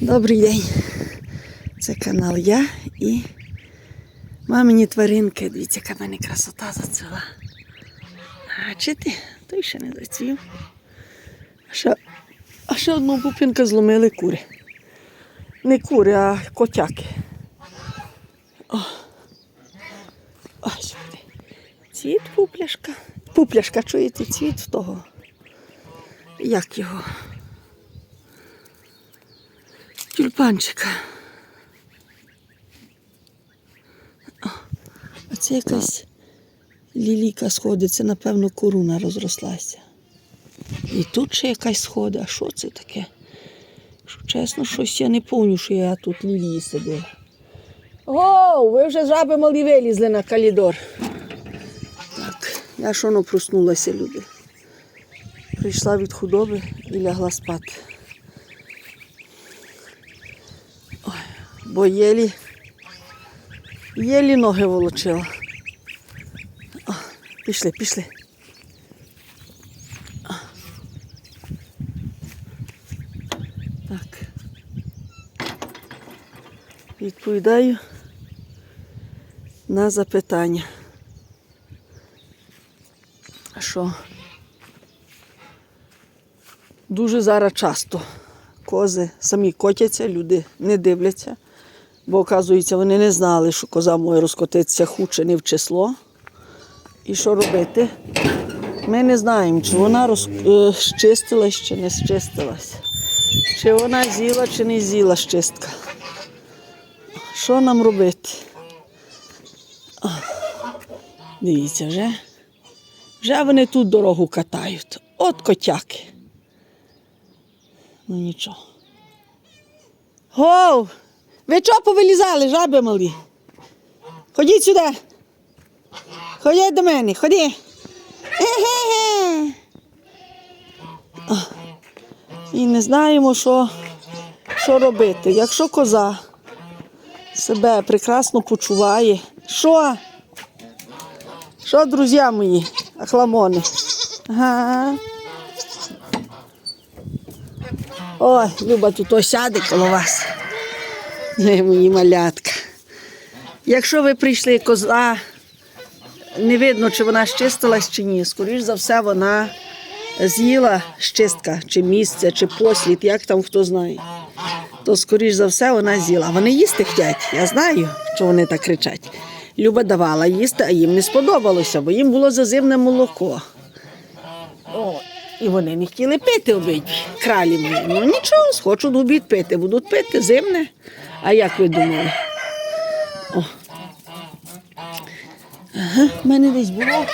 Добрий день. Це канал я і мамині тваринки. Дивіться, яка мене красота зацвіла. А чити? Той ще не зацвів. А ще, а ще одну пупінку зломили кури. Не кури, а котяки. О. Сюди. Цвіт пупляшка. Пупляшка, чуєте, цвіт того. Як його? Тюльпанчика. О, а це якась ліліка сходить, це, напевно, коруна розрослася. І тут ще якась сходить. А що це таке? Що, чесно, щось я не пам'ятаю, що я тут лілії сидив. О, ви вже жаби малі вилізли на калідор. Так, я ж воно проснулася, люди. Прийшла від худоби і лягла спати. Бо єлі, єлі ноги волочила. О, пішли, пішли. Так. Відповідаю на запитання. Що дуже зараз часто кози самі котяться, люди не дивляться, бо, оказується, вони не знали, що коза може розкотитися хуче не в число. І що робити? Ми не знаємо, чи вона роз... е, чи не щистилась. Чи вона з'їла, чи не з'їла щистка. Що нам робити? О, Дивіться, вже. Вже вони тут дорогу катають. От котяки. Ну нічого. Гоу! Ви чого повилізали, жаби малі? Ходіть сюди. Ходіть до мене, ході. Ге-ге-ге. І не знаємо, що, що робити. Якщо коза себе прекрасно почуває. Що? Що, друзі мої, ахламони? Ага. Ой, Люба тут осяде коло вас. Ой, мої малятка. Якщо ви прийшли коза, не видно, чи вона щистилась чи ні. Скоріш за все, вона з'їла щистка, чи місце, чи послід, як там хто знає. То, скоріш за все, вона з'їла. Вони їсти хочуть. Я знаю, що вони так кричать. Люба давала їсти, а їм не сподобалося, бо їм було зазимне молоко. О, і вони не хотіли пити обидві, кралі мої. Ну нічого, схочуть обід пити, будуть пити зимне. А як ви думали? О. Ага, мене десь було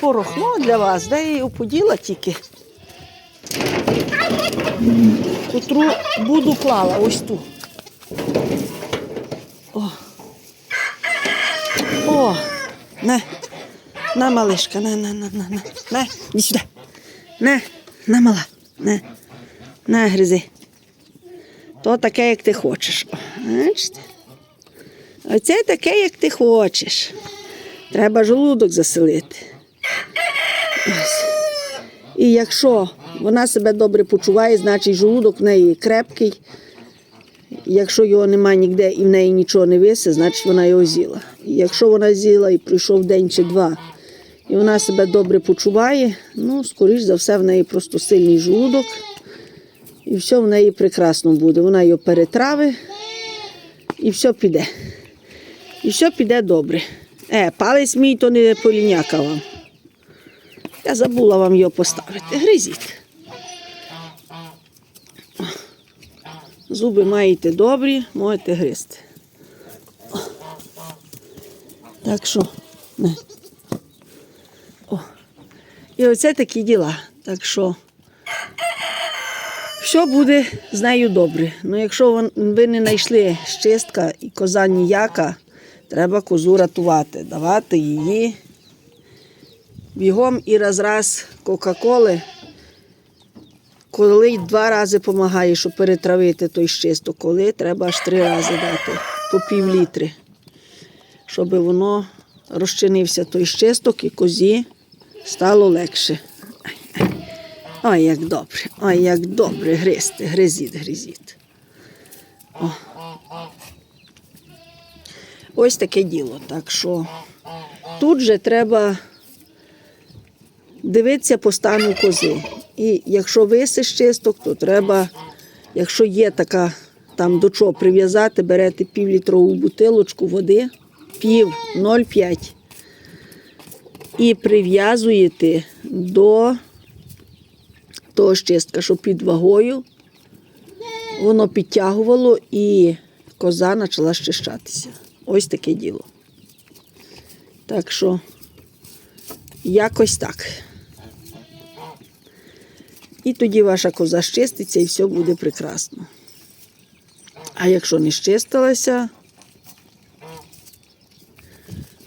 порохно для вас, де я його поділа тільки. Котру буду клала ось ту. О. О, на, на, малишка, на, на, на, на, на, на, іди сюди. На, на, мала, на, на, гризи. То таке, як ти хочеш. Бачите? Оце таке, як ти хочеш. Треба желудок заселити. І якщо вона себе добре почуває, значить желудок в неї крепкий. Якщо його немає ніде і в неї нічого не висе, значить вона його з'їла. Якщо вона з'їла і пройшов день чи два, і вона себе добре почуває, ну, скоріш за все, в неї просто сильний желудок. І все в неї прекрасно буде. Вона його перетрави і все піде. І все піде добре. Е, палець мій то не поліняка вам. Я забула вам його поставити. Гризіть. Зуби маєте добрі, можете гризти. Так що, не. О. І оце такі діла. Так що все буде з нею добре. Ну, якщо ви не знайшли щистка і коза ніяка, треба козу рятувати, давати її бігом і раз-раз Кока-Коли коли два рази допомагає, щоб перетравити той щисток, коли треба аж три рази дати по пів літри, щоб воно розчинився той щисток і козі стало легше. Ой, як добре, ой, як добре гризти, гризіть, гризіть. О. Ось таке діло. Так що тут же треба дивитися по стану кози. І якщо висиш чисток, то треба, якщо є така там до чого прив'язати, берете півлітрову бутилочку води, пів 0,5 і прив'язуєте до того щистка, щоб під вагою воно підтягувало і коза почала щищатися. Ось таке діло. Так що якось так. І тоді ваша коза щиститься і все буде прекрасно. А якщо не щистилася,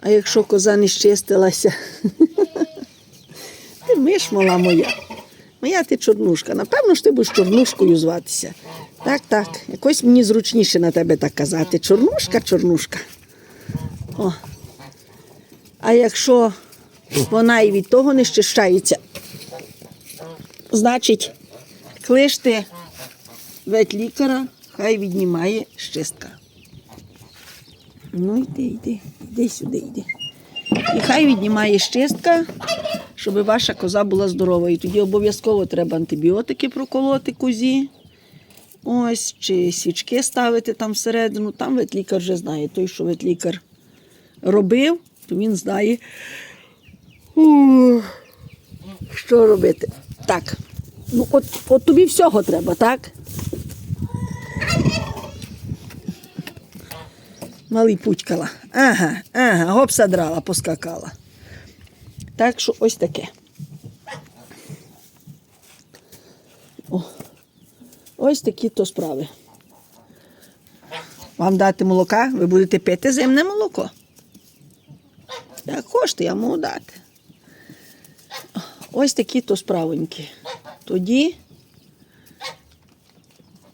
а якщо коза не щистилася, ти миш мала моя. Моя ти чорнушка. Напевно ж ти будеш чорнушкою зватися. Так, так. Якось мені зручніше на тебе так казати. Чорнушка, чорнушка. О. А якщо вона і від того не щищається, значить, кличте ветлікаря, хай віднімає щистка. Ну йди, йди, йди сюди, йди. І хай віднімає щистка, щоб ваша коза була здорова. І тоді обов'язково треба антибіотики проколоти козі. Ось, чи свічки ставити там всередину. Там ветлікар вже знає. Той, що ветлікар робив, то він знає, що робити. Так. Ну, от, от тобі всього треба, так? Малий путькала. Ага, ага, гоп задрала, поскакала. Так що ось таке. О, ось такі то справи. Вам дати молока, ви будете пити зимне молоко. Як хочете, я можу дати. Ось такі то справоньки. Тоді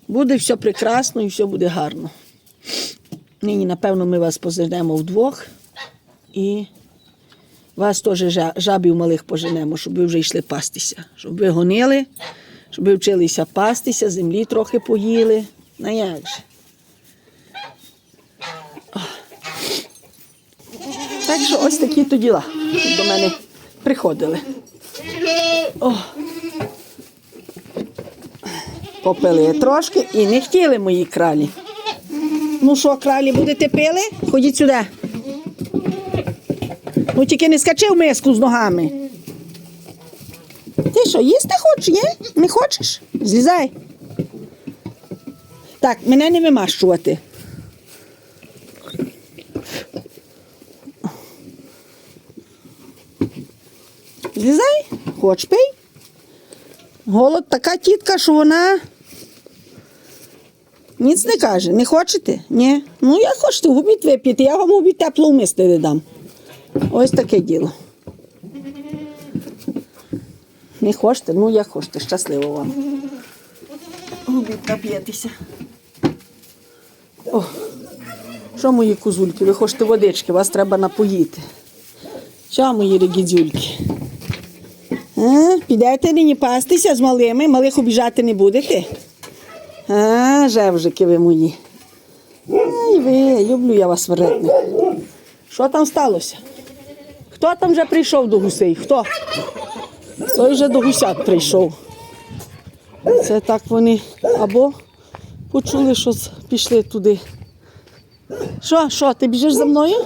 буде все прекрасно і все буде гарно. Нині, напевно, ми вас позирнемо вдвох і вас теж жабів малих поженемо, щоб ви вже йшли пастися, щоб ви гонили, щоб ви вчилися пастися, землі трохи поїли. На як же? Так що ось такі то діла до мене приходили. О. Попили трошки і не хотіли мої кралі. Ну що, кралі, будете пили? Ходіть сюди. Ну тільки не скачи в миску з ногами. Ти що, їсти хочеш, є? Не хочеш? Злізай. Так, мене не вимащувати. Злізай, хоч пий. Голод така тітка, що вона ніц не каже. Не хочете? Ні. Ну, як хочете, губіть вип'єте, я вам обід тепло вмисти не дам. Ось таке діло. Не хочете? Ну, як хочете, щасливо вам. Губіть нап'єтеся. О, що мої козульки, ви хочете водички, вас треба напоїти. Що, мої регідзюльки? А, підете нині пастися з малими, малих обіжати не будете? А, жевжики ви мої. Ай ви, люблю я вас вредних. Що там сталося? Хто там вже прийшов до гусей? Хто? Той вже до гусят прийшов. Це так вони або почули, що пішли туди. Що, що, ти біжиш за мною?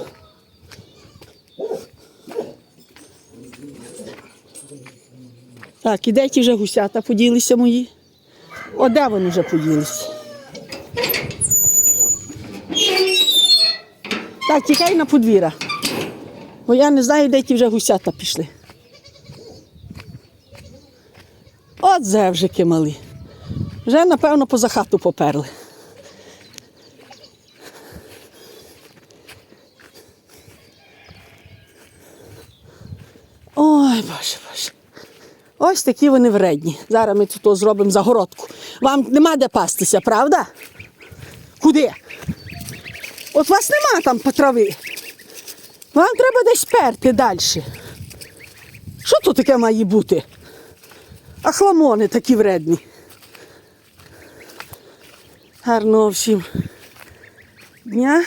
Так, і де ті вже гусята поділися мої? О, де вони вже поділися? Так, тікай на подвір'я. Бо я не знаю, де ті вже гусята пішли. От зевжики малі. Вже, напевно, поза хату поперли. Ой, боже, боже. Ось такі вони вредні. Зараз ми тут зробимо загородку. Вам нема де пастися, правда? Куди? От вас нема там по трави. Вам треба десь перти далі. Що тут таке має бути? А хламони такі вредні. Гарного всім дня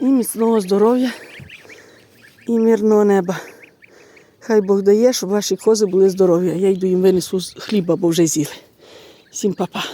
і міцного здоров'я і мирного неба. Хай Бог дає, щоб ваші кози були здорові. Я йду їм винесу хліба, бо вже з'їли. Всім па-па.